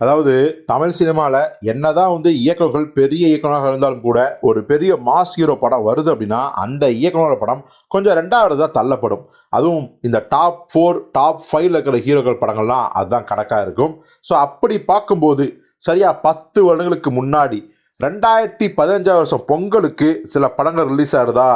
அதாவது தமிழ் சினிமாவில் என்னதான் வந்து இயக்குனர்கள் பெரிய இயக்குநராக இருந்தாலும் கூட ஒரு பெரிய மாஸ் ஹீரோ படம் வருது அப்படின்னா அந்த இயக்குனரோட படம் கொஞ்சம் ரெண்டாவது தான் தள்ளப்படும். அதுவும் இந்த டாப் ஃபோர் டாப் ஃபைவ்ல இருக்கிற ஹீரோக்கள் படங்கள்லாம் அதுதான் கணக்காக இருக்கும். ஸோ அப்படி பார்க்கும்போது சரியாக பத்து வருடங்களுக்கு முன்னாடி ரெண்டாயிரத்தி பதினஞ்சாம் வருஷம் பொங்கலுக்கு சில படங்கள் ரிலீஸ் ஆகிறதா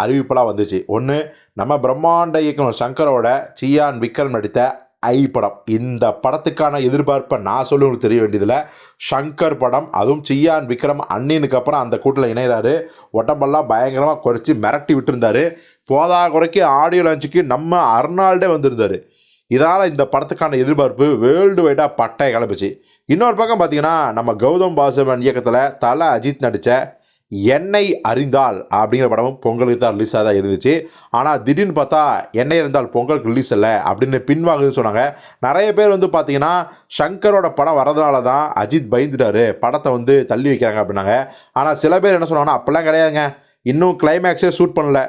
அறிவிப்பெல்லாம் வந்துச்சு. ஒன்று நம்ம பிரம்மாண்ட இயக்குனர் சங்கரோட சியான் விக்ரம் நடித்த ஐ படம். இந்த படத்துக்கான எதிர்பார்ப்பை நான் சொல்லி உங்களுக்கு தெரிய வேண்டியதில்லை. ஷங்கர் படம் அதுவும் சியான் விக்ரம் அண்ணினுக்கு அப்புறம் அந்த கூட்டில் இணைகிறாரு. உடம்பெல்லாம் பயங்கரமாக குறைச்சி மிரட்டி விட்டுருந்தாரு. போதா குறைக்கு ஆடியோ லான்ச்சுக்கு நம்ம அர்னால்டே வந்திருந்தார். இதனால் இந்த படத்துக்கான எதிர்பார்ப்பு வேர்ல்டு வைடாக பட்டையை கிளப்பிச்சு. இன்னொரு பக்கம் பார்த்தீங்கன்னா நம்ம கௌதம் பாசவன் இயக்கத்தில் தலை அஜித் நடித்த என்னை அறிந்தால் அப்படிங்கிற படமும் பொங்கலுக்கு தான் ரிலீஸாக தான் இருந்துச்சு. ஆனால் திடீர்னு பார்த்தா என்னை இருந்தால் பொங்கலுக்கு ரிலீஸ் இல்லை அப்படின்னு பின்வாங்குதுன்னு சொன்னாங்க. நிறைய பேர் வந்து பார்த்தீங்கன்னா ஷங்கரோட படம் வரதுனால தான் அஜித் பயந்துட்டாரு. படத்தை வந்து தள்ளி வைக்கிறாங்க அப்படின்னாங்க. ஆனால் சில பேர் என்ன சொன்னாங்கன்னா அப்படிலாம் கிடையாதுங்க. இன்னும் கிளைமேக்ஸே ஷூட் பண்ணல.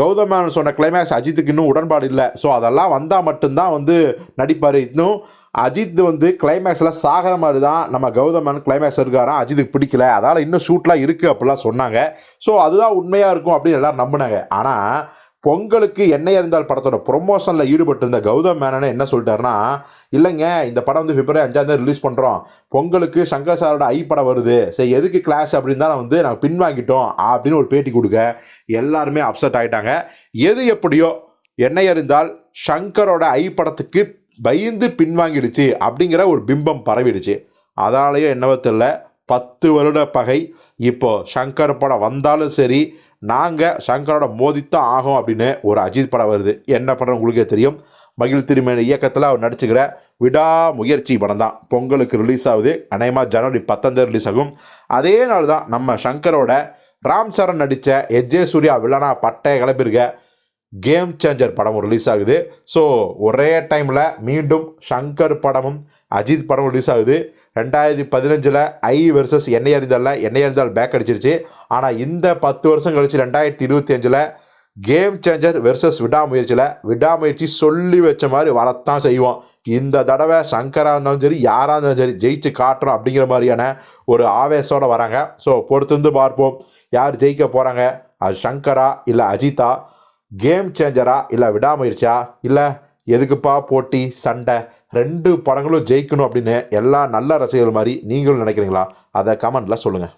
கௌதம் மேனன் சொன்ன கிளைமேக்ஸ் அஜித்துக்கு இன்னும் உடன்பாடு இல்லை. ஸோ அதெல்லாம் வந்தால் மட்டும்தான் வந்து நடிப்பார். இன்னும் அஜித் வந்து கிளைமேக்ஸில் சாகிற மாதிரி தான் நம்ம கௌதம் கிளைமேக்ஸ் இருக்காராம். அஜித்துக்கு பிடிக்கல. அதனால் இன்னும் ஷூட்லாம் இருக்குது அப்படிலாம் சொன்னாங்க. ஸோ அதுதான் உண்மையாக இருக்கும் அப்படின்னு எல்லோரும் நம்பினாங்க. ஆனால் பொங்கலுக்கு எண்ணெய் அறிந்தால் படத்தோட ப்ரொமோஷனில் ஈடுபட்டிருந்த கௌதம் மேனன் என்ன சொல்லிட்டாருன்னா இல்லைங்க இந்த படம் வந்து பிப்ரவரி அஞ்சாந்தேதி ரிலீஸ் பண்ணுறோம் பொங்கலுக்கு சங்கர் சாரோட ஐ படம் வருது. சரி எதுக்கு கிளாஸ் அப்படின்னு தான் வந்து நாங்கள் பின்வாங்கிட்டோம் அப்படின்னு ஒரு பேட்டி கொடுக்க எல்லாருமே அப்செட் ஆகிட்டாங்க எது எப்படியோ எண்ணெய் அறிந்தால் ஷங்கரோட ஐ படத்துக்கு பயந்து பின்வாங்கிடுச்சு அப்படிங்கிற ஒரு பிம்பம் பரவிடுச்சு. அதனாலேயோ என்னவோ தெரியல பத்து வருட பகை. இப்போது ஷங்கர் படம் வந்தாலும் சரி நாங்கள் ஷங்கரோட மோதித்தான் ஆகும் அப்படின்னு ஒரு அஜித் படம் வருது. என்ன படம் உங்களுக்கே தெரியும். மகிழ் திருமேனி இயக்கத்தில் அவர் நடிச்சுக்கிற விடா முயற்சி படம் தான் பொங்கலுக்கு ரிலீஸ் ஆகுது. அநேகமாக ஜனவரி பத்தொன்பது ரிலீஸ் ஆகும். அதே நாள் தான் நம்ம சங்கரோட ராம் சரண் நடித்த எஜே சூர்யா வில்லனா பட்டைய கிளப்பிருக்க கேம் சேஞ்சர் படம் ரிலீஸ் ஆகுது. ஸோ ஒரே டைமில் மீண்டும் ஷங்கர் படமும் அஜித் படமும் ரிலீஸ் ஆகுது. ரெண்டாயிரத்தி பதினஞ்சில் ஐ வெர்சஸ் எண்ணெய் அறிந்தாலில் எண்ணெய் அறிந்தால் பேக் அடிச்சிருச்சு. ஆனால் இந்த பத்து வருஷம் கழிச்சு ரெண்டாயிரத்தி இருபத்தி அஞ்சில் கேம் சேஞ்சர் வெர்சஸ் விடாமுயற்சியில் விடாமுயற்சி சொல்லி வச்ச மாதிரி வரத்தான் செய்வோம் இந்த தடவை சங்கராக இருந்தாலும் சரி யாராக இருந்தாலும் சரி ஜெயிச்சு காட்டுறோம் அப்படிங்கிற மாதிரியான ஒரு ஆவேசோடு வராங்க. ஸோ பொறுத்திருந்து பார்ப்போம். யார் ஜெயிக்க போகிறாங்க அது சங்கரா இல்லை அஜித்தா கேம் சேஞ்சரா இல்லை விடாமுயற்சியா? இல்லை எதுக்குப்பா போட்டி சண்டை? ரெண்டு படங்களும் ஜெயிக்கணும் அப்படின்னு எல்லா நல்ல ரசிகர்கள் மாதிரி நீங்களும் நினைக்கிறீங்களா? அதை கமெண்ட்டில் சொல்லுங்கள்